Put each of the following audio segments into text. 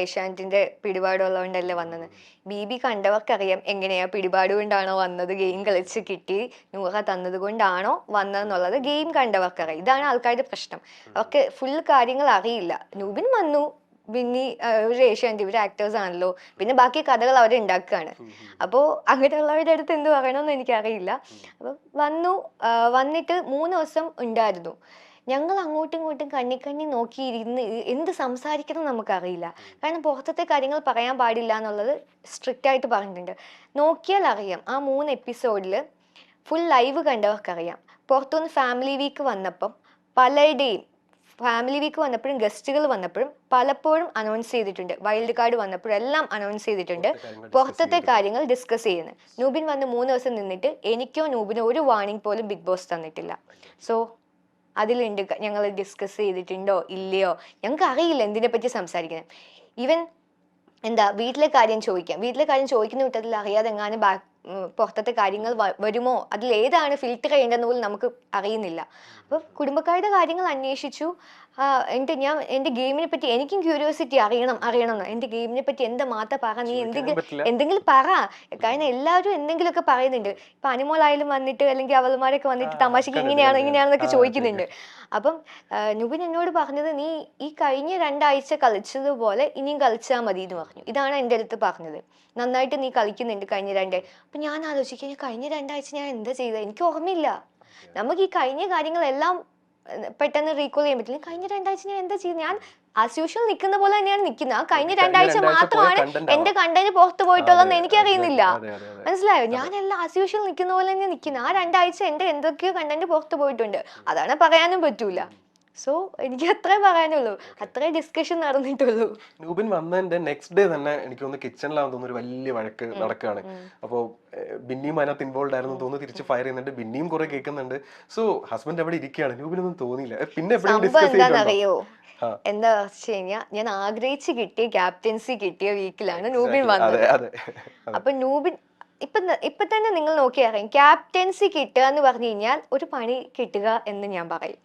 ഏഷ്യാനെറ്റിന്റെ പിടിപാടുള്ളതുകൊണ്ടല്ലേ വന്നത്? B B കണ്ടവർക്കറിയാം എങ്ങനെയാ പിടിപാട് കൊണ്ടാണോ വന്നത് ഗെയിം കളിച്ച് കിട്ടി നൂറ തന്നത് കൊണ്ടാണോ വന്നതെന്നുള്ളത് ഗെയിം കണ്ടവർക്കറിയാം ഇതാണ് ആൾക്കാരുടെ പ്രശ്നം. അവർക്ക് ഫുൾ കാര്യങ്ങൾ അറിയില്ല. നൂബിൻ വന്നു. പിന്നെ ഒരു ഏഷ്യാനെറ്റ് ഇവർ ആക്ടേഴ്സ് ആണല്ലോ. പിന്നെ ബാക്കി കഥകൾ അവർ ഉണ്ടാക്കുകയാണ്. അപ്പോൾ അങ്ങനെയുള്ളവരുടെ അടുത്ത് എന്ത് പറയണമെന്ന് എനിക്കറിയില്ല. അപ്പോൾ വന്നു വന്നിട്ട് മൂന്ന് ദിവസം ഉണ്ടായിരുന്നു. ഞങ്ങൾ അങ്ങോട്ടും ഇങ്ങോട്ടും കണ്ണി കണ്ണി നോക്കിയിരുന്ന് എന്ത് സംസാരിക്കണം നമുക്കറിയില്ല. കാരണം പുറത്തത്തെ കാര്യങ്ങൾ പറയാൻ പാടില്ല എന്നുള്ളത് സ്ട്രിക്റ്റ് ആയിട്ട് പറഞ്ഞിട്ടുണ്ട്. നോക്കിയാൽ അറിയാം ആ മൂന്ന് എപ്പിസോഡിൽ ഫുൾ ലൈവ് കണ്ടവർക്കറിയാം. പുറത്തുനിന്ന് ഫാമിലി വീക്ക് വന്നപ്പം പലരുടെയും ഫാമിലി വീക്ക് വന്നപ്പോഴും ഗസ്റ്റുകൾ വന്നപ്പോഴും പലപ്പോഴും അനൗൺസ് ചെയ്തിട്ടുണ്ട്. വൈൽഡ് കാർഡ് വന്നപ്പോഴും എല്ലാം അനൗൺസ് ചെയ്തിട്ടുണ്ട്. പുറത്തത്തെ കാര്യങ്ങൾ ഡിസ്കസ് ചെയ്യുന്നത് നൂബിൻ വന്ന് മൂന്ന് ദിവസം നിന്നിട്ട് എനിക്കോ നൂബിനോ ഒരു വാർണിംഗ് പോലും ബിഗ് ബോസ് തന്നിട്ടില്ല. സോ അതിലുണ്ട്. ഞങ്ങൾ ഡിസ്കസ് ചെയ്തിട്ടുണ്ടോ? ഇല്ലയോ? ഞങ്ങൾക്ക് അറിയില്ല എന്തിനെ പറ്റി സംസാരിക്കുന്നത്. ഈവൻ എന്താ വീട്ടിലെ കാര്യം ചോദിക്കാം. വീട്ടിലെ കാര്യം ചോദിക്കുന്ന വിട്ടത്തിൽ അറിയാതെ എങ്ങാനും ബാ പുറത്തത്തെ കാര്യങ്ങൾ വരുമോ? അതിൽ ഏതാണ് ഫിൽറ്റർ ചെയ്യേണ്ടതെന്ന് പോലും നമുക്ക് അറിയുന്നില്ല. അപ്പോൾ കുടുംബക്കാരുടെ കാര്യങ്ങൾ അന്വേഷിച്ചു. എന്നിട്ട് ഞാൻ എന്റെ ഗെയിമിനെ പറ്റി എനിക്കും ക്യൂരിയോസിറ്റി അറിയണം അറിയണം എന്ന് എന്റെ ഗെയിമിനെ പറ്റി എന്താ മാത്ത പറ നീ എന്തെങ്കിലും എന്തെങ്കിലും പറ. കാരണം എല്ലാവരും എന്തെങ്കിലുമൊക്കെ പറയുന്നുണ്ട്. ഇപ്പൊ അനിമോളായാലും വന്നിട്ട് അല്ലെങ്കിൽ അവളുമാരൊക്കെ വന്നിട്ട് തമാശക്ക് ഇങ്ങനെയാണ് ഇങ്ങനെയാണെന്നൊക്കെ ചോദിക്കുന്നുണ്ട്. അപ്പം നുബിൻ എന്നോട് പറഞ്ഞത് നീ ഈ കഴിഞ്ഞ രണ്ടാഴ്ച കളിച്ചതുപോലെ ഇനിയും കളിച്ചാൽ മതി എന്ന് പറഞ്ഞു. ഇതാണ് എന്റെ അടുത്ത് പറഞ്ഞത്. നന്നായിട്ട് നീ കളിക്കുന്നുണ്ട് കഴിഞ്ഞ രണ്ട്. അപ്പൊ ഞാൻ ആലോചിക്കുക കഴിഞ്ഞ രണ്ടാഴ്ച ഞാൻ എന്താ ചെയ്തത്? എനിക്ക് ഓർമ്മയില്ല. നമുക്ക് ഈ കഴിഞ്ഞ കാര്യങ്ങളെല്ലാം പെട്ടെന്ന് റീകോൾ ചെയ്യാൻ പറ്റില്ല. കഴിഞ്ഞ രണ്ടാഴ്ച ഞാൻ എന്താ ചെയ്യുന്നത് ഞാൻ ആസ് യൂഷ്വൽ നിൽക്കുന്ന പോലെ തന്നെയാണ് നിൽക്കുന്നത്. ആ കഴിഞ്ഞ രണ്ടാഴ്ച മാത്രമാണ് എന്റെ. കണ്ടന്റ് പുറത്തു പോയിട്ടുള്ളതെന്ന് എനിക്കറിയുന്നില്ല. മനസ്സിലായോ? ഞാൻ എല്ലാം ആസ് യൂഷ്വൽ നിൽക്കുന്ന പോലെ തന്നെ നിൽക്കുന്നത് ആ രണ്ടാഴ്ച എന്റെ എന്തൊക്കെയോ കണ്ടന്റ് പുറത്തു പോയിട്ടുണ്ട്. അതാണ് പറയാനും പറ്റൂല. സോ എനിക്ക് അത്രേ പറയാനുള്ളൂ. അത്രേ ഡിസ്കഷൻ നടന്നിട്ടുള്ളൂ. നൂബിൻ വന്നതിന്റെ നെക്സ്റ്റ് ഡേ തന്നെ എനിക്ക് തോന്നുന്നു കിച്ചണിലാന്ന് തോന്നുന്നു ഒരു വലിയ വഴക്ക് നടക്കുകയാണ് അപ്പോ ഏഹ്, ബിന്നിയും അതിനകത്ത് ഇൻവോൾവ് ആയിരുന്നു തോന്നുന്നു. തിരിച്ച് ഫയർ ചെയ്യുന്നുണ്ട്. ബിന്നിയും കുറെ കേൾക്കുന്നുണ്ട്. സോ ഹസ്ബൻഡ് അവിടെ ഇരിക്കുകയാണ്? നൂബിനൊന്നും തോന്നിയില്ല. പിന്നെ എപ്പോഴും ഡിസ്കസ്. എന്താ വെച്ച് കഴിഞ്ഞാൽ ഞാൻ ആഗ്രഹിച്ച് കിട്ടിയ ക്യാപ്റ്റൻസി കിട്ടിയ വീക്കിലാണ് നൂബിൻ വന്നത്. അപ്പൊ നൂബിൻ ഇപ്പൊ ഇപ്പൊ തന്നെ നിങ്ങൾ നോക്കിയറിയാം ക്യാപ്റ്റൻസി കിട്ടുക എന്ന് പറഞ്ഞു കഴിഞ്ഞാൽ ഒരു പണി കിട്ടുക എന്ന് ഞാൻ പറയും.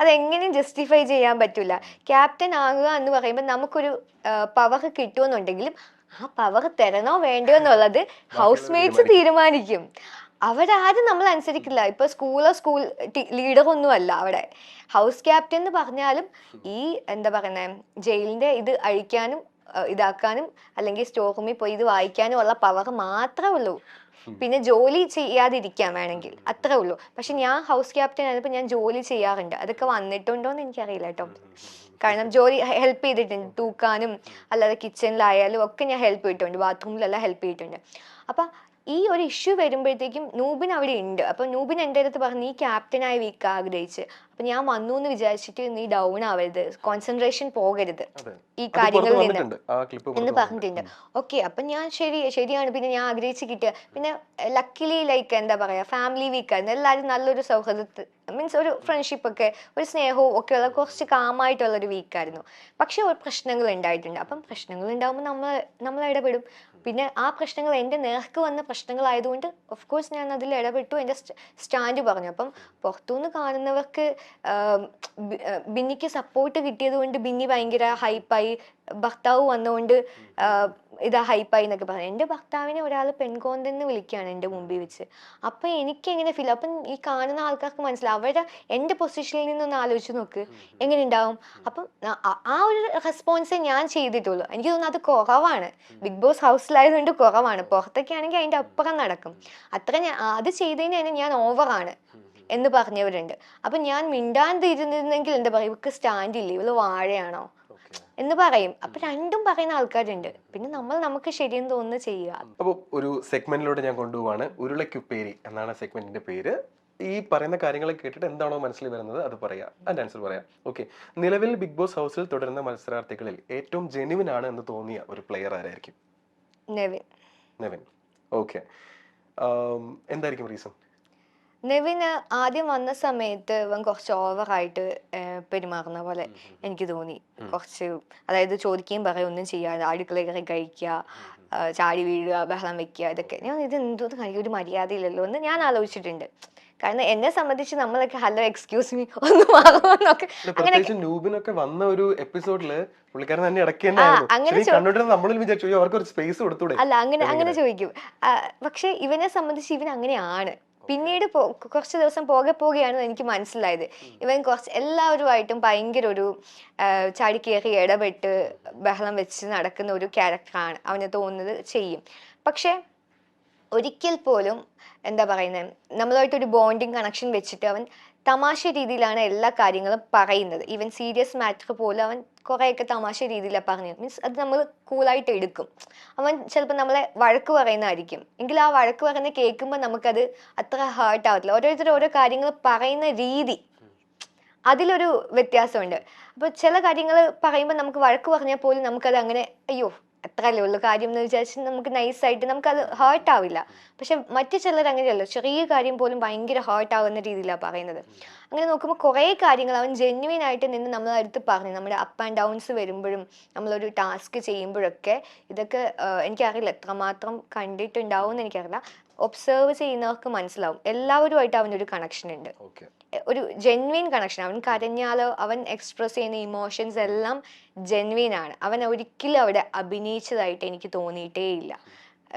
അതെങ്ങനെയും ജസ്റ്റിഫൈ ചെയ്യാൻ പറ്റില്ല ക്യാപ്റ്റൻ ആകുക എന്ന് പറയുമ്പോൾ നമുക്കൊരു പവർ കിട്ടുമെന്നുണ്ടെങ്കിലും ആ പവർ തരണോ വേണ്ടയോ എന്നുള്ളത് ഹൗസ് മേറ്റ്സ് തീരുമാനിക്കും. അവരാരും നമ്മൾ അനുസരിക്കില്ല. ഇപ്പൊ സ്കൂളോ സ്കൂൾ ലീഡർ ഒന്നും അല്ല അവിടെ. ഹൗസ് ക്യാപ്റ്റൻ എന്ന് പറഞ്ഞാലും ഈ എന്താ പറയുന്നത് ജയിലിന്റെ ഇത് അഴിക്കാനും ഇതാക്കാനും അല്ലെങ്കിൽ സ്റ്റോർ റൂമിൽ പോയി ഇത് വായിക്കാനും ഉള്ള പവർ മാത്രമേ ഉള്ളൂ. പിന്നെ ജോലി ചെയ്യാതിരിക്കാൻ വേണമെങ്കിൽ. അത്രേ ഉള്ളൂ. പക്ഷെ ഞാൻ ഹൗസ് ക്യാപ്റ്റൻ ആയപ്പോൾ ഞാൻ ജോലി ചെയ്യാറുണ്ട്. അതൊക്കെ വന്നിട്ടുണ്ടോ എന്ന് എനിക്കറിയില്ല കേട്ടോ. കാരണം ജോലി ഹെൽപ്പ് ചെയ്തിട്ടുണ്ട്. തൂക്കാനും അല്ലാതെ കിച്ചണിലായാലും ഒക്കെ ഞാൻ ഹെൽപ്പ് ചെയ്തിട്ടുണ്ട്. ബാത്റൂമിലെല്ലാം ഹെൽപ്പ് ചെയ്തിട്ടുണ്ട്. അപ്പം ഈ ഒരു ഇഷ്യൂ വരുമ്പോഴത്തേക്കും നൂബിൻ അവിടെ ഉണ്ട്. അപ്പൊ നൂബിൻ എന്റെ അടുത്ത് പറഞ്ഞു നീ ക്യാപ്റ്റനായ വീക്ക് ആഗ്രഹിച്ച്. അപ്പൊ ഞാൻ വന്നു എന്ന് വിചാരിച്ചിട്ട് നീ ഡൗൺ ആവരുത്. കോൺസെൻട്രേഷൻ പോകരുത്. ഈ കാര്യങ്ങളിൽ നിന്ന് എന്ന് പറഞ്ഞിട്ടുണ്ട്. ഓക്കെ അപ്പം ഞാൻ ശരി ശരിയാണ്. പിന്നെ ഞാൻ ആഗ്രഹിച്ച് കിട്ടിയ പിന്നെ ലക്കിലി ലൈക്ക് എന്താ പറയാ ഫാമിലി വീക്ക് ആയിരുന്നു. എല്ലാവരും നല്ലൊരു സൗഹൃദത്തിൽ മീൻസ് ഒരു ഫ്രണ്ട്ഷിപ്പ് ഒക്കെ ഒരു സ്നേഹവും ഒക്കെ ഉള്ള കുറച്ച് കാമായിട്ടുള്ള ഒരു വീക്കായിരുന്നു പക്ഷെ പ്രശ്നങ്ങൾ ഉണ്ടായിട്ടുണ്ട്. അപ്പം പ്രശ്നങ്ങൾ ഉണ്ടാകുമ്പോൾ നമ്മൾ നമ്മൾ ഇടപെടും. പിന്നെ ആ പ്രശ്നങ്ങൾ എന്റെ നേർക്ക് വന്ന പ്രശ്നങ്ങളായതുകൊണ്ട് ഓഫ് കോഴ്സ് ഞാൻ അതിൽ ഇടപെട്ടു. എന്റെ സ്റ്റാൻഡ് പറഞ്ഞു. അപ്പം പുറത്തുനിന്ന് കാണുന്നവർക്ക് ബിന്നിക്ക് സപ്പോർട്ട് കിട്ടിയത് കൊണ്ട് ബിന്നി ഭയങ്കര ഹൈപ്പായി ഭർത്താവ് വന്നുകൊണ്ട് ഇതാ ഹൈപ്പായി എന്നൊക്കെ പറഞ്ഞു. എന്റെ ഭർത്താവിനെ ഒരാൾ പെൺകോന്തെന്ന് വിളിക്കുകയാണ് എന്റെ മുമ്പിൽ വെച്ച്. അപ്പം എനിക്ക് എങ്ങനെ ഫീൽ അപ്പം ഈ കാണുന്ന ആൾക്കാർക്ക് മനസ്സിലാവും. അവരുടെ എന്റെ പൊസിഷനിൽ നിന്നൊന്ന് ആലോചിച്ച് നോക്ക്. എങ്ങനെ ഉണ്ടാവും അപ്പം ആ- ഒരു റെസ്പോൺസേ ഞാൻ ചെയ്തിട്ടുള്ളൂ. എനിക്ക് തോന്നുന്നു അത് കുറവാണ്. ബിഗ് ബോസ് ഹൗസിലായതുകൊണ്ട് കുറവാണ്. പുറത്തൊക്കെ ആണെങ്കിൽ അതിന്റെ അപ്പുറം നടക്കും. അത്ര ഞാൻ അത് ചെയ്തതിന് തന്നെ ഞാൻ ഓവറാണ് എന്ന് പറഞ്ഞവരുണ്ട്. അപ്പൊ ഞാൻ മിണ്ടാണ്ടിരുന്നിരുന്നെങ്കിൽ എന്താ പറയുക ഇവക്ക് സ്റ്റാൻഡ് ഇല്ല? ഇവൾ വാഴയാണോ? എന്ന് പറയും. അപ്പൊ രണ്ടും പറയുന്ന ആൾക്കാരുണ്ട്. പിന്നെ നമ്മൾ നമുക്ക് ശരിയെന്ന് തോന്നുന്നു ചെയ്യുക. അപ്പോൾ ഒരു സെഗ്മെന്റിലൂടെ ഞാൻ കൊണ്ടുപോവാണ്. ഉരുളക്കുപ്പേരി എന്നാണ് സെഗ്മെന്റിന്റെ പേര്. ഈ പറയുന്ന കാര്യങ്ങളെ കേട്ടിട്ട് എന്താണോ മനസ്സിൽ വരുന്നത് അത് പറയാം. അതിന്റെ ആൻസർ പറയാം. ഓക്കെ. നിലവിൽ ബിഗ് ബോസ് ഹൗസിൽ തുടരുന്ന മത്സരാർത്ഥികളിൽ ഏറ്റവും ജെനുവിൻ ആണ് എന്ന് തോന്നിയ ഒരു പ്ലെയർ ആരായിരിക്കും? നെവിൻ. നെവിൻ. ഓക്കെ. എന്തായിരിക്കും റീസൺ? നെവിന് ആദ്യം വന്ന സമയത്ത് ഇവൻ കുറച്ച് ഓവറായിട്ട് പെരുമാറുന്ന പോലെ എനിക്ക് തോന്നി. കുറച്ച് അതായത് ചോദിക്കുകയും പറയും ഒന്നും ചെയ്യാതെ അടുക്കള കയറി കഴിക്കുക ചാടി വീഴുക ബഹളം വെക്കുക ഇതൊക്കെ. ഞാൻ ഇത് എന്തോന്ന് കാണിക്കും? ഒരു മര്യാദയില്ലല്ലോ എന്ന് ഞാൻ ആലോചിച്ചിട്ടുണ്ട്. കാരണം എന്നെ സംബന്ധിച്ച് നമ്മളൊക്കെ ഹലോ എക്സ്ക്യൂസ് മീ ഒന്നും നൂബിനൊക്കെ വന്ന ഒരു എപ്പിസോഡിൽ പുള്ളിക്കാരൻ തന്നെ ഇടയ്ക്ക് അങ്ങനെ ആയിരുന്നു നമ്മളിൽ വിചാരിച്ചു "അയ്യോ, അവർക്ക് ഒരു സ്പേസ് കൊടുത്തൂടെ? അല്ല അങ്ങനെ അങ്ങനെ ചോദിക്കും. പക്ഷെ ഇവനെ സംബന്ധിച്ച് ഇവൻ അങ്ങനെയാണ്. പിന്നീട് കുറച്ച് ദിവസം പോകെ പോകെയാണ് എനിക്ക് മനസ്സിലായത്. ഇവൻ കുറച്ച് എല്ലാവരുമായിട്ടും ഭയങ്കര ഒരു ചാടി ചാടിക്കേറി ഇടപെട്ട് ബഹളം വെച്ച് നടക്കുന്ന ഒരു ക്യാരക്ടറാണ് അവന് തോന്നുന്നത് ചെയ്യും. പക്ഷേ ഒരിക്കൽ പോലും എന്താ പറയുന്നത് നമ്മളുമായിട്ടൊരു ബോണ്ടിങ് കണക്ഷൻ വെച്ചിട്ട് അവൻ തമാശ രീതിയിലാണ് എല്ലാ കാര്യങ്ങളും പറയുന്നത്. ഈവൻ സീരിയസ് മാറ്റർ പോലും അവൻ കുറേയൊക്കെ തമാശ രീതിയിലാണ് പറഞ്ഞത്. മീൻസ് അത് നമ്മൾ കൂളായിട്ട് എടുക്കും. അവൻ ചിലപ്പോൾ നമ്മളെ വഴക്ക് പറയുന്നതായിരിക്കും. എങ്കിൽ ആ വഴക്ക് പറയുന്ന കേൾക്കുമ്പോൾ നമുക്കത് അത്ര ഹേർട്ട് ആവത്തില്ല. ഓരോരുത്തർ ഓരോ കാര്യങ്ങൾ പറയുന്ന രീതി. അതിലൊരു വ്യത്യാസമുണ്ട്. അപ്പോൾ ചില കാര്യങ്ങൾ പറയുമ്പോൾ നമുക്ക് വഴക്ക് പറഞ്ഞാൽ പോലും നമുക്കത് അങ്ങനെ അയ്യോ അത്രയല്ലേ ഉള്ളൂ. കാര്യം എന്ന് വിചാരിച്ച് നമുക്ക് നൈസായിട്ട് നമുക്കത് ഹേർട്ട് ആവില്ല. പക്ഷെ മറ്റു ചിലർ അങ്ങനെയല്ല. ചെറിയ കാര്യം പോലും ഭയങ്കര ഹേർട്ട് ആവുന്ന രീതിയിലാണ് പറയുന്നത്. അങ്ങനെ നോക്കുമ്പോൾ കുറേ കാര്യങ്ങൾ അവൻ ജെന്യുവൻ ആയിട്ട് നിന്ന് നമ്മളെ അടുത്ത് പറഞ്ഞു. നമ്മുടെ അപ്പ് ആൻഡ് ഡൗൺസ് വരുമ്പോഴും നമ്മളൊരു ടാസ്ക് ചെയ്യുമ്പോഴൊക്കെ ഇതൊക്കെ എനിക്കറിയില്ല. എത്രമാത്രം കണ്ടിട്ടുണ്ടാവും എന്ന് എനിക്കറിയില്ല. ഒബ്സേർവ് ചെയ്യുന്നവർക്ക് മനസ്സിലാവും. എല്ലാവരുമായിട്ട് അവനൊരു കണക്ഷൻ ഉണ്ട്. ഒരു ജെൻവിൻ കണക്ഷൻ അവൻ കരഞ്ഞാലോ അവൻ എക്സ്പ്രസ് ചെയ്യുന്ന ഇമോഷൻസ് എല്ലാം ജെൻവിൻ ആണ്. അവൻ ഒരിക്കലും അവിടെ അഭിനയിച്ചതായിട്ട് എനിക്ക് തോന്നിയിട്ടേ ഇല്ല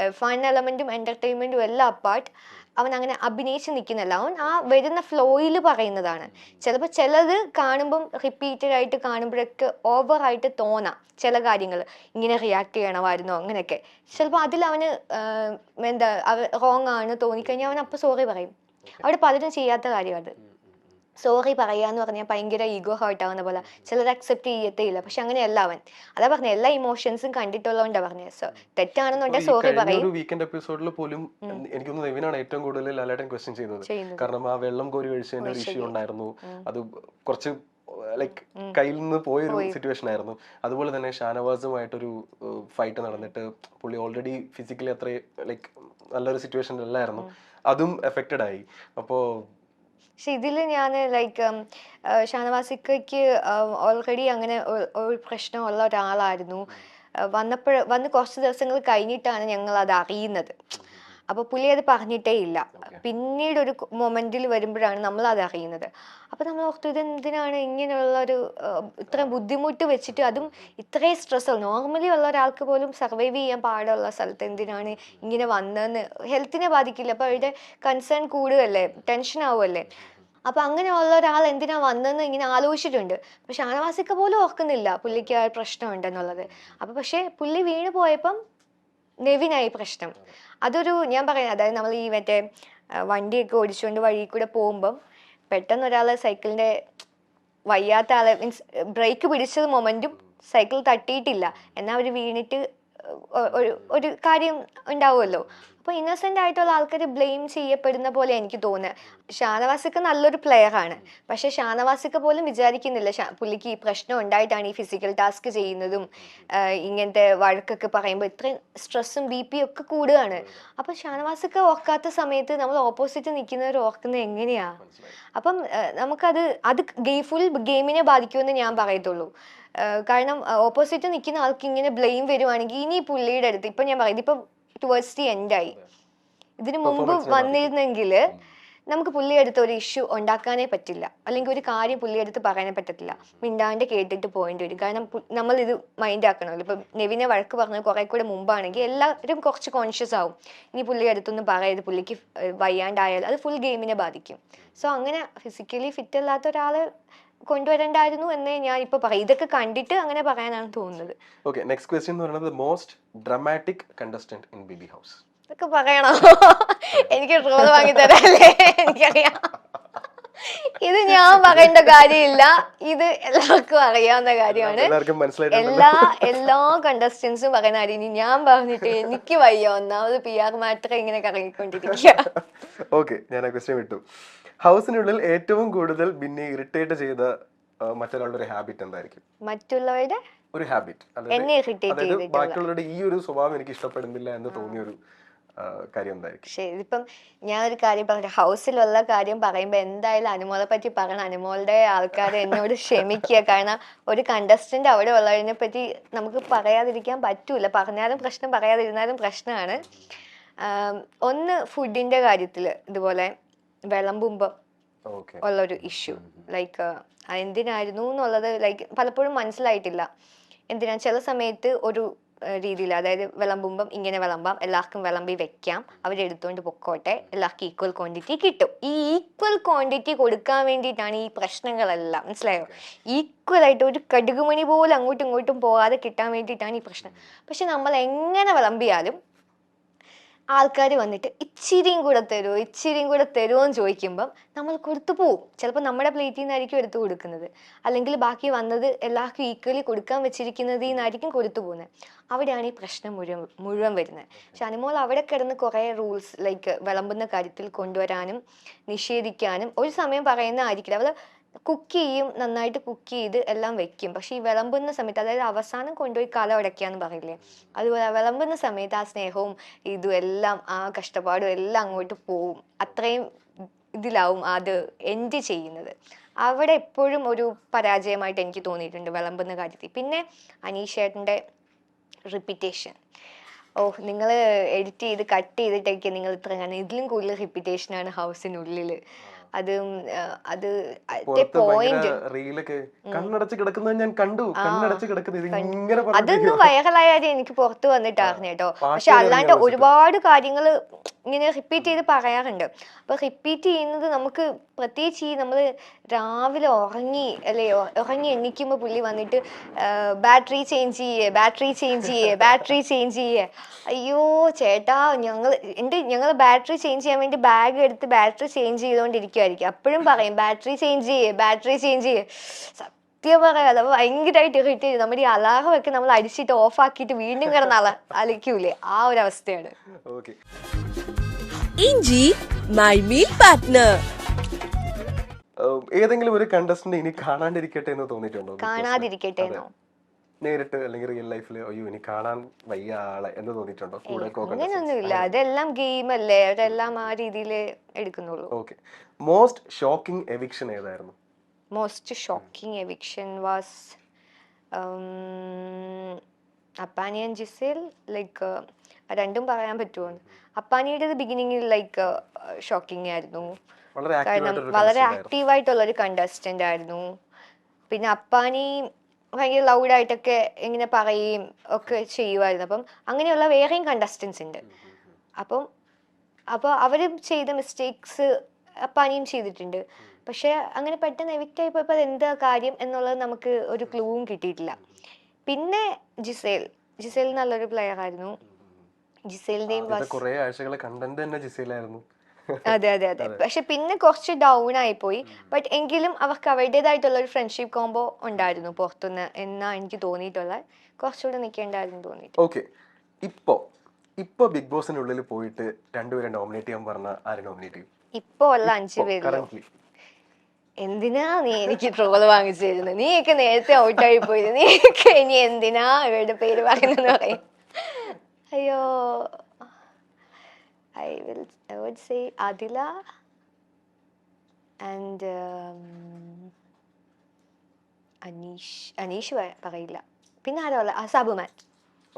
ഫൺ എലമെന്റും എന്റർടൈൻമെന്റും എല്ലാം അപ്പാർട്ട് അവൻ അങ്ങനെ അഭിനയിച്ച് നിൽക്കുന്നില്ല. അവൻ ആ വരുന്ന ഫ്ലോയിൽ പറയുന്നതാണ്. ചിലപ്പോൾ ചിലത് കാണുമ്പം റിപ്പീറ്റഡ് ആയിട്ട് കാണുമ്പോഴൊക്കെ ഓവറായിട്ട് തോന്നാം ചില കാര്യങ്ങൾ. ഇങ്ങനെ റിയാക്ട് ചെയ്യണമായിരുന്നോ അങ്ങനെയൊക്കെ. ചിലപ്പോൾ അതിൽ അവന് എന്താ റോങ് ആണ് തോന്നിക്കഴിഞ്ഞാൽ അവൻ അപ്പോൾ സോറി പറയും. അവിടെ പലരും ചെയ്യാത്ത കാര്യം സോറി പറയാന്ന് പറഞ്ഞാൽ ഭയങ്കര ഈഗോ ഹേർട്ട് ആവുന്ന പോലെ. ചിലത് അക്സെപ്റ്റ് ചെയ്യത്തേ ഇല്ല പക്ഷെ അങ്ങനെയല്ല അവൻ. അതാ പറഞ്ഞ എല്ലാ ഇമോഷൻസും കണ്ടിട്ടുള്ളതുകൊണ്ടാ പറഞ്ഞത് സോ തെറ്റാണെന്നുണ്ടെങ്കിൽ സോറി പറയും. വീക്കെൻഡ് എപ്പിസോഡിൽ പോലും എനിക്ക് തോന്നുന്നു ഏറ്റവും കൂടുതൽ ലാലേട്ടൻ ക്വസ്റ്റ്യൻ ചെയ്തത് കാരണം ആ വെള്ളം കോരി കഴിച്ചതിന്റെ ഒരു ഇഷ്യൂ ഉണ്ടായിരുന്നു. അത് കുറച്ച് ലൈക്ക്. കയ്യിൽ നിന്ന് പോയൊരു സിറ്റുവേഷൻ ആയിരുന്നു. അതുപോലെ തന്നെ ഷാനവാസുമായിട്ടൊരു ഫൈറ്റ് നടന്നിട്ട് പുള്ളി ഓൾറെഡി ഫിസിക്കലി അത്ര ലൈക്ക് നല്ലൊരു സിറ്റുവേഷൻ അല്ലായിരുന്നു. അതും എഫക്റ്റഡ് ആയി. അപ്പോ പക്ഷെ ഇതിൽ ഞാൻ ലൈക്ക് ഷാനവാസിക്കയ്ക്ക് ഓൾറെഡി അങ്ങനെ ഒരു പ്രശ്നമുള്ള ഒരാളായിരുന്നു. വന്നപ്പോൾ വന്ന് കുറച്ച് ദിവസങ്ങൾ കഴിഞ്ഞിട്ടാണ് ഞങ്ങൾ അത് അറിയുന്നത്. അപ്പോൾ പുള്ളി അത് പറഞ്ഞിട്ടേ ഇല്ല. പിന്നീട് ഒരു മൊമെന്റിൽ വരുമ്പോഴാണ് നമ്മൾ അത് അറിയുന്നത്. അപ്പോൾ നമ്മൾ ഓർത്തു ഇത് എന്തിനാണ് ഇങ്ങനെയുള്ള ഒരു ഇത്രയും ബുദ്ധിമുട്ട് വെച്ചിട്ട് അതും ഇത്രയും സ്ട്രെസ് നോർമലി ഉള്ള ഒരാൾക്ക് പോലും സർവൈവ് ചെയ്യാൻ പാടുള്ള സ്ഥലത്ത് എന്തിനാണ് ഇങ്ങനെ വന്നതെന്ന് ഹെൽത്തിനെ ബാധിക്കില്ല. അപ്പോൾ അവരുടെ കൺസേൺ കൂടുകയല്ലേ? ടെൻഷൻ ആവുമല്ലേ അപ്പൊ അങ്ങനെയുള്ള ഒരാൾ എന്തിനാ വന്നതെന്ന് ഇങ്ങനെ ആലോചിച്ചിട്ടുണ്ട്. പക്ഷെ ഷാനവാസിക്ക പോലും ഓർക്കുന്നില്ല പുള്ളിക്ക് ആ പ്രശ്നം ഉണ്ടെന്നുള്ളത്. അപ്പൊ പക്ഷെ പുള്ളി വീണ് പോയപ്പം നെവിനായി പ്രശ്നം. അതൊരു ഞാൻ പറയുന്നത് അതായത് നമ്മൾ ഈ മറ്റേ വണ്ടിയൊക്കെ ഓടിച്ചുകൊണ്ട് വഴി കൂടെ പോകുമ്പം പെട്ടെന്ന് ഒരാൾ സൈക്കിളിന്റെ വയ്യാത്ത ആളെ മീൻസ് ബ്രേക്ക് പിടിച്ചത് മൊമെന്റും സൈക്കിൾ തട്ടിയിട്ടില്ല. എന്നാൽ അവർ വീണിട്ട് ഒരു ഒരു കാര്യം ഉണ്ടാവുമല്ലോ. അപ്പോൾ ഇന്നസെന്റ് ആയിട്ടുള്ള ആൾക്കാർ ബ്ലെയിം ചെയ്യപ്പെടുന്ന പോലെ എനിക്ക് തോന്നുന്നത് ഷാനവാസിക്ക് നല്ലൊരു പ്ലെയർ ആണ്. പക്ഷെ ഷാനവാസിക്ക് പോലും വിചാരിക്കുന്നില്ല. പുള്ളിക്ക് ഈ പ്രശ്നം ഉണ്ടായിട്ടാണ് ഈ ഫിസിക്കൽ ടാസ്ക് ചെയ്യുന്നതും ഇങ്ങനത്തെ വഴക്കൊക്കെ പറയുമ്പോൾ ഇത്രയും സ്ട്രെസ്സും ബി പി ഒക്കെ കൂടുകയാണ്. അപ്പോൾ ഷാനവാസിക്ക് ഓർക്കാത്ത സമയത്ത് നമ്മൾ ഓപ്പോസിറ്റ് നിൽക്കുന്നവർ ഓർക്കുന്നത് എങ്ങനെയാ? അപ്പം നമുക്കത് അത് ഗെയിം ഫുൾ ഗെയിമിനെ ബാധിക്കുമെന്ന് ഞാൻ പറയത്തുള്ളൂ. കാരണം ഓപ്പോസിറ്റ് നിൽക്കുന്ന ആൾക്ക് ഇങ്ങനെ ബ്ലെയിം വരുവാണെങ്കിൽ ഇനി പുള്ളിയുടെ അടുത്ത് ഇപ്പൊ ഞാൻ പറയുന്നത് ഇപ്പൊ ടുവേഴ്സ് ദി എൻഡായി ഇതിനു മുമ്പ് വന്നിരുന്നെങ്കിൽ നമുക്ക് പുള്ളിയെടുത്ത് ഒരു ഇഷ്യൂ ഉണ്ടാക്കാനേ പറ്റില്ല. അല്ലെങ്കിൽ ഒരു കാര്യം പുള്ളിയെടുത്ത് പറയാനേ പറ്റത്തില്ല. മിണ്ടാണ്ട് കേട്ടിട്ട് പോയിന്റ് വരും. കാരണം നമ്മൾ ഇത് മൈൻഡ് ആക്കണമല്ലോ. ഇപ്പം നെവിനെ വഴക്ക് പറഞ്ഞ കുറെ കൂടെ മുമ്പാണെങ്കിൽ എല്ലാവരും കുറച്ച് കോൺഷ്യസ് ആവും. ഇനി പുള്ളി അടുത്തൊന്നും പറയരുത്. പുള്ളിക്ക് വയ്യാണ്ടായാൽ അത് ഫുൾ ഗെയിമിനെ ബാധിക്കും. സോ അങ്ങനെ ഫിസിക്കലി ഫിറ്റ് അല്ലാത്ത ഒരാൾ കൊണ്ടുവരണ്ടായിരുന്നു എന്നേ ഞാൻ ഇപ്പൊ പറയും. ഇതൊക്കെ കണ്ടിട്ട് അങ്ങനെ പറയാനാണ് തോന്നുന്നത്. ഓക്കെ നെക്സ്റ്റ് ക്വസ്റ്റ്യൻ എന്ന് പറയുന്നത് most dramatic contestant in BB house ഇതൊക്കെ പറയണോ? എനിക്ക് ട്രോൾ വാങ്ങി തരാല്ലേ? എനിക്കറിയാം. ഇത് ഞാൻ പറയേണ്ട കാര്യമില്ല. ഇത് എല്ലാവർക്കും അറിയാവുന്ന കാര്യമാണ്. എല്ലാ എല്ലാ കണ്ടസ്റ്റൻസും പറയുന്ന കാര്യം ഇനി ഞാൻ പറഞ്ഞിട്ട് എനിക്ക് വയ്യ. ഒന്നാമത് പി ആർ മാറ്റർ ഇങ്ങനെ കറങ്ങിക്കൊണ്ടിരിക്കുക ഓക്കെ ഞാൻ ആ ക്വസ്റ്റ്യൻ വിട്ടു. ഹൗസിനുള്ളിൽ ഏറ്റവും കൂടുതൽ ബിന്നെ ഇറിറ്റേറ്റ് ചെയ്ത മറ്റൊരാളുടെ ഒരു ഹാബിറ്റ് എന്തായിരിക്കും? മറ്റുള്ളവരുടെ? ഒരു ഹാബിറ്റ് അതായത് ബാക്കിയുള്ളവരുടെ ഈ ഒരു സ്വഭാവം എനിക്ക് ഇഷ്ടപ്പെടുന്നില്ല എന്ന് തോന്നിയ ഒരു കാര്യം എന്തായിരിക്കും? ഇതിപ്പം ഞാൻ ഒരു കാര്യം പറഞ്ഞു ഹൗസിലുള്ള കാര്യം പറയുമ്പോൾ എന്തായാലും അനുമോളെ പറ്റി പറയണം. അനുമോളുടെ ആൾക്കാർ എന്നോട് ക്ഷമിക്കുക. കാരണം ഒരു കണ്ടസ്റ്റന്റ് അവിടെ ഉള്ളതിനെ പറ്റി നമുക്ക് പറയാതിരിക്കാൻ പറ്റൂല. പറഞ്ഞാലും പ്രശ്നം പറയാതിരുന്നാലും പ്രശ്നമാണ്. ഒന്ന് ഫുഡിന്റെ കാര്യത്തിൽ ഇതുപോലെ വിളമ്പുമ്പം ഓക്കെ. ഉള്ളൊരു ഇഷ്യൂ ലൈക്ക് എന്തിനായിരുന്നു എന്നുള്ളത് ലൈക്ക് പലപ്പോഴും മനസ്സിലായിട്ടില്ല. എന്തിനാ? ചില സമയത്ത് ഒരു രീതിയിൽ അതായത് വിളമ്പുമ്പം ഇങ്ങനെ വിളമ്പാം എല്ലാവർക്കും വിളമ്പി വെക്കാം അവരെടുത്തുകൊണ്ട് പൊക്കോട്ടെ എല്ലാവർക്കും ഈക്വൽ ക്വാണ്ടിറ്റി കിട്ടും. ഈ ഈക്വൽ ക്വാണ്ടിറ്റി കൊടുക്കാൻ വേണ്ടിയിട്ടാണ് ഈ പ്രശ്നങ്ങളെല്ലാം. മനസ്സിലായോ? ഈക്വൽ ആയിട്ട് ഒരു കടുകുമണി പോലും അങ്ങോട്ടും ഇങ്ങോട്ടും പോകാതെ കിട്ടാൻ വേണ്ടിയിട്ടാണ് ഈ പ്രശ്നം. പക്ഷെ നമ്മൾ എങ്ങനെ വിളമ്പിയാലും ആൾക്കാർ വന്നിട്ട് ഇച്ചിരിയും കൂടെ തരുമോ ഇച്ചിരിയും കൂടെ തരുമോ എന്ന് ചോദിക്കുമ്പം നമ്മൾ കൊടുത്തു പോവും. ചിലപ്പോൾ നമ്മുടെ പ്ലേറ്റിൽ നിന്നായിരിക്കും എടുത്തു കൊടുക്കുന്നത്. അല്ലെങ്കിൽ ബാക്കി വന്നത് എല്ലാവർക്കും ഈക്വലി കൊടുക്കാൻ വെച്ചിരിക്കുന്നതിൽ നിന്നായിരിക്കും കൊടുത്തു പോകുന്നത്. അവിടെയാണ് ഈ പ്രശ്നം മുഴുവൻ മുഴുവൻ വരുന്നത്. പക്ഷെ അനുമോൾ അവിടെ കിടന്ന് കുറേ റൂൾസ് ലൈക്ക് വിളമ്പുന്ന കാര്യത്തിൽ കൊണ്ടുവരാനും നിഷേധിക്കാനും ഒരു സമയം പറയുന്നതായിരിക്കില്ല. അവൾ കുക്ക് ചെയ്യും നന്നായിട്ട് കുക്ക് ചെയ്ത് എല്ലാം വെക്കും. പക്ഷേ ഈ വിളമ്പുന്ന സമയത്ത് അതായത് അവസാനം കൊണ്ടുപോയി കല ഉടയ്ക്കാന്ന് പറയില്ലേ? അതുപോലെ വിളമ്പുന്ന സമയത്ത് ആ സ്നേഹവും ഇതും എല്ലാം ആ കഷ്ടപ്പാടും എല്ലാം അങ്ങോട്ട് പോവും. അത്രയും ഇതിലാവും അത് എൻഡ് ചെയ്യുന്നത്. അവിടെ എപ്പോഴും ഒരു പരാജയമായിട്ട് എനിക്ക് തോന്നിയിട്ടുണ്ട് വിളമ്പുന്ന കാര്യത്തിൽ. പിന്നെ അനീഷേട്ടന്റെ റിപ്പിറ്റേഷൻ ഓ നിങ്ങൾ എഡിറ്റ് ചെയ്ത് കട്ട് ചെയ്തിട്ടൊക്കെ നിങ്ങൾ ഇത്ര കാണുന്നത് ഇതിലും കൂടുതൽ റിപ്പിറ്റേഷനാണ് ഹൗസിനുള്ളിൽ അതും അത് പോയിന്റ് റീലൊക്കെ കണ്ണടച്ച് കിടക്കുന്നത് ഞാൻ കണ്ടു. കണ്ണടച്ച് കിടക്കുന്നത് ഇങ്ങനെ അതൊന്നും. വൈറലായ എനിക്ക് പുറത്തു വന്നിട്ടായിരുന്നു കേട്ടോ പക്ഷെ അല്ലാണ്ട് ഒരുപാട് കാര്യങ്ങൾ ഇങ്ങനെ റിപ്പീറ്റ് ചെയ്ത് പറയാറുണ്ട്. അപ്പൊ റിപ്പീറ്റ് ചെയ്യുന്നത് നമുക്ക് പ്രത്യേകിച്ച് ഈ നമ്മൾ രാവിലെ ഉറങ്ങി അല്ലേ ഉറങ്ങി എണ്ണിക്കുമ്പോൾ പുള്ളി വന്നിട്ട് ബാറ്ററി ചേഞ്ച് ചെയ്യേ ബാറ്ററി ചേഞ്ച് ചെയ്യേ ബാറ്ററി ചേഞ്ച് ചെയ്യേ. അയ്യോ ചേട്ടാ ഞങ്ങൾ എന്റെ ഞങ്ങൾ ബാറ്ററി ചേഞ്ച് ചെയ്യാൻ വേണ്ടി ബാഗ് എടുത്ത് ബാറ്ററി ചേഞ്ച് ചെയ്തുകൊണ്ടിരിക്കുമായിരിക്കും അപ്പോഴും പറയും ബാറ്ററി ചേഞ്ച് ചെയ്യേ ബാറ്ററി ചേഞ്ച് ചെയ്യേ. സത്യം പറയാതെ ഭയങ്കരമായിട്ട് ഇറിറ്റേറ്റ് ചെയ്യും. നമ്മുടെ ഈ അലാറം ഒക്കെ നമ്മൾ അടിച്ചിട്ട് ഓഫ് ആക്കിയിട്ട് വീണ്ടും കിടന്ന് അല അലക്കൂലേ ആ ഒരു അവസ്ഥയാണ്. ഇഞ്ചി മൈ മീൽ പാർട്ട്ണർ ഏതെങ്കിലും ഒരു കണ്ടസ്റ്റന്റ് ഇനി കാണാണ്ടിരിക്കട്ടെ എന്ന് തോന്നിയിട്ടുണ്ടോ? കാണാതിരിക്കട്ടെ. എന്നോ? നേരിട്ട് അല്ലെങ്കിൽ റിയൽ ലൈഫിൽ അയ്യോ ഇനി കാണാൻ വയ്യ ആളെ എന്ന് തോന്നിയിട്ടുണ്ടോ? കൂടെ അങ്ങനെയൊന്നുമില്ല അതെല്ലാം ഗെയിം അല്ലേ? അതെല്ലാം ആ രീതിയിൽ എടുക്കുന്നുള്ളൂ. ഓക്കെ മോസ്റ്റ് ഷോക്കിംഗ് എവിക്ഷൻ ഏതായിരുന്നു? Most shocking eviction was Appani and Gizele like രണ്ടും പറയാൻ പറ്റുമോ അപ്പാനിയുടെ ബിഗിനിങ്ങിൽ ലൈക്ക് ഷോക്കിംഗ് ആയിരുന്നു. കാരണം വളരെ ആക്റ്റീവായിട്ടുള്ള ഒരു കണ്ടസ്റ്റന്റ് ആയിരുന്നു. പിന്നെ അപ്പാനി ഭയങ്കര ലൗഡായിട്ടൊക്കെ ഇങ്ങനെ പറയുകയും ഒക്കെ ചെയ്യുമായിരുന്നു അപ്പം അങ്ങനെയുള്ള വേറെയും കണ്ടസ്റ്റൻസ് ഉണ്ട്. അപ്പം അപ്പോൾ അവരും ചെയ്ത മിസ്റ്റേക്സ് അപ്പാനിയും ചെയ്തിട്ടുണ്ട്. പക്ഷെ അങ്ങനെ പെട്ടെന്ന് എവിക്റ്റ് ആയി പോയപ്പോൾ അത് എന്താ കാര്യം എന്നുള്ളത് നമുക്ക് ഒരു ക്ലൂവും കിട്ടിയിട്ടില്ല. പിന്നെ ജിസേൽ. ജിസേൽ നല്ലൊരു പ്ലെയർ ആയിരുന്നു. ജിസേലിന്റെയും കുറെ ആഴ്ചകളെ കണ്ടന്റ് തന്നെ ജിസയിലായിരുന്നു അതെ അതെ അതെ. പക്ഷെ പിന്നെ കുറച്ച് ഡൗൺ ആയി പോയി ബട്ട് എങ്കിലും അവർക്ക് അവരുടേതായിട്ടുള്ള ഒരു ഫ്രണ്ട്ഷിപ്പ് കോംബോ ഉണ്ടായിരുന്നു പുറത്തുനിന്ന് എന്നാ എനിക്ക് തോന്നിയിട്ടുള്ള കുറച്ചുകൂടെ നിൽക്കേണ്ടായിരുന്നു തോന്നിയിട്ട് ഓക്കെ ഇപ്പോ ഇപ്പോ ബിഗ് ബോസിന്റെ ഉള്ളിൽ പോയിട്ട് രണ്ടുപേരെ നോമിനേറ്റ് ചെയ്യാൻ പറഞ്ഞ ആരെ നോമിനേറ്റ് ചെയ്യും? ഇപ്പോ ഉള്ള അഞ്ചു പേര്. എന്തിനാ നീ എനിക്ക് ട്രോൾ വാങ്ങിച്ചു തരുന്നത് നീയൊക്കെ നേരത്തെ ഔട്ടായി പോയത് നീയൊക്കെ ഇനി എന്തിനാ ഇവരുടെ പേര് പറയുന്നത് പറയും. അയ്യോ. I will I would say Adila and um, Anish Anish Parila. Pinarala, ah,